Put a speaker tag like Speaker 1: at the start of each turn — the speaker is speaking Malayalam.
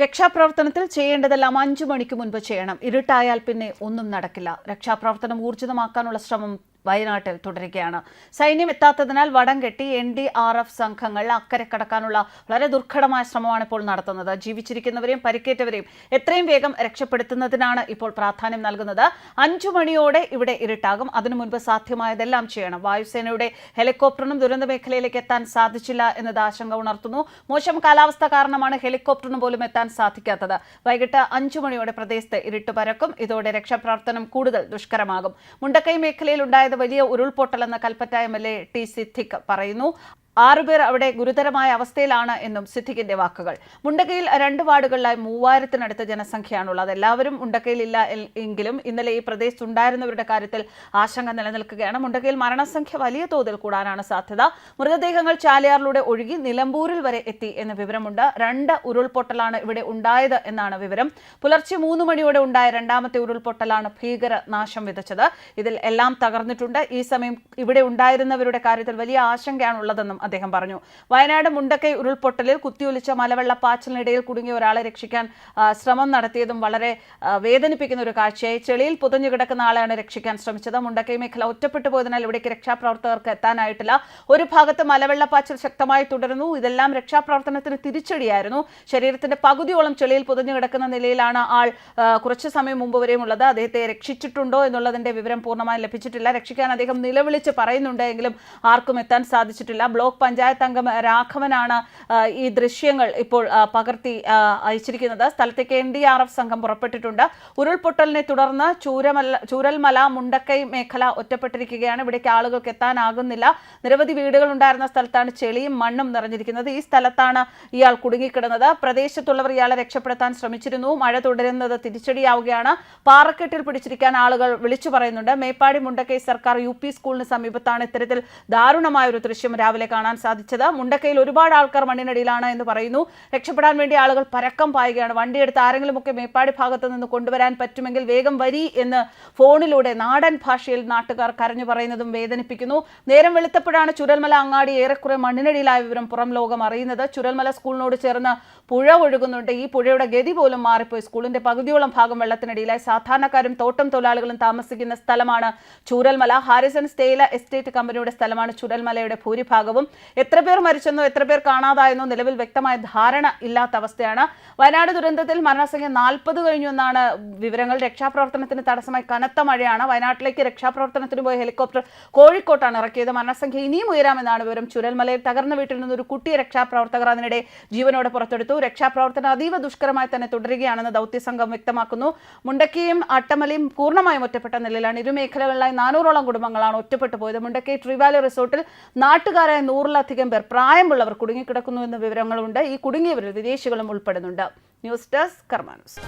Speaker 1: രക്ഷാപ്രവർത്തനത്തിൽ ചെയ്യേണ്ടതെല്ലാം അഞ്ചു മണിക്ക് മുൻപ് ചെയ്യണം. ഇരുട്ടായാൽ പിന്നെ ഒന്നും നടക്കില്ല. രക്ഷാപ്രവർത്തനം ഊർജിതമാക്കാനുള്ള ശ്രമം വയനാട്ടിൽ തുടരുകയാണ്. സൈന്യം എത്താത്തതിനാൽ വടം കെട്ടി എൻ ഡി ആർ എഫ് സംഘങ്ങൾ അക്കരെ കടക്കാനുള്ള വളരെ ദുർഘടമായ ശ്രമമാണ് ഇപ്പോൾ നടത്തുന്നത്. ജീവിച്ചിരിക്കുന്നവരെയും പരിക്കേറ്റവരെയും എത്രയും വേഗം രക്ഷപ്പെടുത്തുന്നതിനാണ് ഇപ്പോൾ പ്രാധാന്യം നൽകുന്നത്. അഞ്ചു മണിയോടെ ഇവിടെ ഇരുട്ടാകും. അതിനു മുൻപ് സാധ്യമായതെല്ലാം ചെയ്യണം. വായുസേനയുടെ ഹെലികോപ്റ്ററിനും ദുരന്ത മേഖലയിലേക്ക് എത്താൻ സാധിച്ചില്ല എന്നത് ആശങ്ക ഉണർത്തുന്നു. മോശം കാലാവസ്ഥ കാരണമാണ് ഹെലികോപ്റ്ററിന് പോലും എത്താൻ സാധിക്കാത്തത്. വൈകിട്ട് അഞ്ചു മണിയോടെ പ്രദേശത്ത് ഇരുട്ട് പരക്കും. ഇതോടെ രക്ഷാപ്രവർത്തനം കൂടുതൽ ദുഷ്കരമാകും. മുണ്ടക്കൈ മേഖലയിൽ ഉണ്ടായത് വലിയ ഉരുൾപൊട്ടലെന്ന് Kalpetta M L A T Siddique പറയുന്നു. ആറുപേർ അവിടെ ഗുരുതരമായ അവസ്ഥയിലാണ് എന്നും സിദ്ദിഖിന്റെ വാക്കുകൾ. മുണ്ടക്കയിൽ രണ്ട് വാർഡുകളിലായി മൂവായിരത്തിനടുത്ത് ജനസംഖ്യയാണുള്ളത്. എല്ലാവരും മുണ്ടക്കയിലില്ല എങ്കിലും ഇന്നലെ ഈ പ്രദേശത്തുണ്ടായിരുന്നവരുടെ കാര്യത്തിൽ ആശങ്ക നിലനിൽക്കുകയാണ്. മുണ്ടക്കയിൽ മരണസംഖ്യ വലിയ തോതിൽ കൂടാനാണ് സാധ്യത. മൃതദേഹങ്ങൾ ചാലിയാറിലൂടെ ഒഴുകി നിലമ്പൂരിൽ വരെ എത്തി എന്ന വിവരമുണ്ട്. രണ്ട് ഉരുൾപൊട്ടലാണ് ഇവിടെ ഉണ്ടായത് എന്നാണ് വിവരം. പുലർച്ചെ മൂന്ന് മണിയോടെ ഉണ്ടായ രണ്ടാമത്തെ ഉരുൾപൊട്ടലാണ് ഭീകര നാശം വിതച്ചത്. ഇതിൽ എല്ലാം തകർന്നിട്ടുണ്ട്. ഈ സമയം ഇവിടെ ഉണ്ടായിരുന്നവരുടെ കാര്യത്തിൽ വലിയ ആശങ്കയാണുള്ളതെന്നും അദ്ദേഹം പറഞ്ഞു. വയനാട് മുണ്ടക്കൈ ഉരുൾപൊട്ടലിൽ കുത്തിയൊലിച്ച മലവെള്ള മലവെള്ളപ്പാച്ചിലിനിടയിൽ കുടുങ്ങിയ ഒരാളെ രക്ഷിക്കാൻ ശ്രമം നടത്തിയതും വളരെ വേദനിപ്പിക്കുന്ന ഒരു കാഴ്ചയായി. ചെളിയിൽ പുതഞ്ഞു കിടക്കുന്ന ആളെയാണ് രക്ഷിക്കാൻ ശ്രമിച്ചത്. മുണ്ടക്കൈ മേഖല ഒറ്റപ്പെട്ടു പോയതിനാൽ ഇവിടേക്ക് രക്ഷാപ്രവർത്തകർക്ക് എത്താനായിട്ടില്ല. ഒരു ഭാഗത്ത് മലവെള്ളപ്പാച്ചിൽ ശക്തമായി തുടരുന്നു. ഇതെല്ലാം രക്ഷാപ്രവർത്തനത്തിന് തിരിച്ചടിയായിരുന്നു. ശരീരത്തിന്റെ പകുതിയോളം ചെളിയിൽ പുതഞ്ഞു കിടക്കുന്ന നിലയിലാണ് ആൾ കുറച്ചു സമയം മുമ്പ് വരെയും ഉള്ളത്. അദ്ദേഹത്തെ രക്ഷിച്ചിട്ടുണ്ടോ എന്നുള്ളതിന്റെ വിവരം പൂർണമായും ലഭിച്ചിട്ടില്ല. രക്ഷിക്കാൻ അദ്ദേഹം നിലവിളിച്ച് പറയുന്നുണ്ടെങ്കിലും ആർക്കും എത്താൻ സാധിച്ചിട്ടില്ല. ബ്ലോക്ക് പഞ്ചായത്ത് അംഗം രാഘവനാണ് ഈ ദൃശ്യങ്ങൾ ഇപ്പോൾ പകർത്തി അയച്ചിരിക്കുന്നത്. സ്ഥലത്തേക്ക് എൻ ഡി ആർ എഫ് സംഘം പുറപ്പെട്ടിട്ടുണ്ട്. ഉരുൾപൊട്ടലിനെ തുടർന്ന് ചൂരമല ചൂരൽമല മുണ്ടക്കൈ മേഖല ഒറ്റപ്പെട്ടിരിക്കുകയാണ്. ഇവിടേക്ക് ആളുകൾക്ക് എത്താനാകുന്നില്ല. നിരവധി വീടുകൾ ഉണ്ടായിരുന്ന സ്ഥലത്താണ് ചെളിയും മണ്ണും നിറഞ്ഞിരിക്കുന്നത്. ഈ സ്ഥലത്താണ് ഇയാൾ കുടുങ്ങിക്കിടന്നത്. പ്രദേശത്തുള്ളവർ ഇയാളെ രക്ഷപ്പെടുത്താൻ ശ്രമിച്ചിരുന്നു. മഴ തുടരുന്നത് തിരിച്ചടിയാവുകയാണ്. പാറക്കെട്ടിൽ പിടിച്ചിരിക്കാൻ ആളുകൾ വിളിച്ചു പറയുന്നുണ്ട്. മേപ്പാടി മുണ്ടക്കൈ സർക്കാർ യു സ്കൂളിന് സമീപത്താണ്. ഇത്തരത്തിൽ ദാരുണമായ ഒരു ദൃശ്യം രാവിലെ കാണാൻ സാധിച്ചത്. മുണ്ടക്കയിൽ ഒരുപാട് ആൾക്കാർ മണ്ണിനടിയിലാണ് എന്ന് പറയുന്നു. രക്ഷപ്പെടാൻ വേണ്ടി ആളുകൾ പരക്കം പായുകയാണ്. വണ്ടിയെടുത്ത് ആരെങ്കിലുമൊക്കെ മേപ്പാടി ഭാഗത്ത് നിന്ന് കൊണ്ടുവരാൻ പറ്റുമെങ്കിൽ വേഗം വരി എന്ന് ഫോണിലൂടെ നാടൻ ഭാഷയിൽ നാട്ടുകാർ കരഞ്ഞു പറയുന്നതും വേദനിപ്പിക്കുന്നു. നേരം വെളുത്തപ്പോഴാണ് ചുരൽമല അങ്ങാടി ഏറെക്കുറെ മണ്ണിനടിയിലായ വിവരം പുറം ലോകം അറിയുന്നത്. ചുരൽമല സ്കൂളിനോട് ചേർന്ന് പുഴ ഒഴുകുന്നുണ്ട്. ഈ പുഴയുടെ ഗതി പോലും മാറിപ്പോയി. സ്കൂളിന്റെ പകുതിയോളം ഭാഗം വെള്ളത്തിനടിയിലായി. സാധാരണക്കാരും തോട്ടം തൊഴിലാളികളും താമസിക്കുന്ന സ്ഥലമാണ് ചൂരൽമല. ഹാരിസൺ സ്റ്റേല എസ്റ്റേറ്റ് കമ്പനിയുടെ സ്ഥലമാണ് ചുരൽമലയുടെ ഭൂരിഭാഗവും. എത്ര പേർ മരിച്ചെന്നോ എത്ര പേർ കാണാതായെന്നോ നിലവിൽ വ്യക്തമായ ധാരണ ഇല്ലാത്ത അവസ്ഥയാണ്. വയനാട് ദുരന്തത്തിൽ മരണസംഖ്യ നാൽപ്പത് കഴിഞ്ഞു എന്നാണ് വിവരങ്ങൾ. രക്ഷാപ്രവർത്തനത്തിന് തടസ്സമായി കനത്ത മഴയാണ്. വയനാട്ടിലേക്ക് രക്ഷാപ്രവർത്തനത്തിന് പോയ ഹെലികോപ്റ്റർ കോഴിക്കോട്ടാണ് ഇറക്കിയത്. മരണസംഖ്യ ഇനിയും ഉയരാമെന്നാണ് വിവരം. ചുരൽമലയിൽ തകർന്ന വീട്ടിൽ നിന്ന് ഒരു കുട്ടിയെ രക്ഷാപ്രവർത്തകർ അതിനിടെ ജീവനോടെ പുറത്തെടുത്തു. രക്ഷാപ്രവർത്തനം അതീവ ദുഷ്കരമായി തന്നെ തുടരുകയാണെന്ന് ദൗത്യസംഘം വ്യക്തമാക്കുന്നു. മുണ്ടക്കിയും അട്ടമലയും പൂർണമായും ഒറ്റപ്പെട്ട നിലയിലാണ്. ഇരു മേഖലകളിലായി നാനൂറോളം കുടുംബങ്ങളാണ് ഒറ്റപ്പെട്ടു പോയത്. മുണ്ടക്കൈ ട്രിവാലി റിസോർട്ടിൽ നാട്ടുകാരായ നൂറിലധികം പേർ പ്രായമുള്ളവർ കുടുങ്ങിക്കിടക്കുന്നു എന്ന വിവരങ്ങളുണ്ട്. ഈ കുടുങ്ങിയവരിൽ വിദേശികളും ഉൾപ്പെടുന്നുണ്ട്. News desk കർമാനൂസ്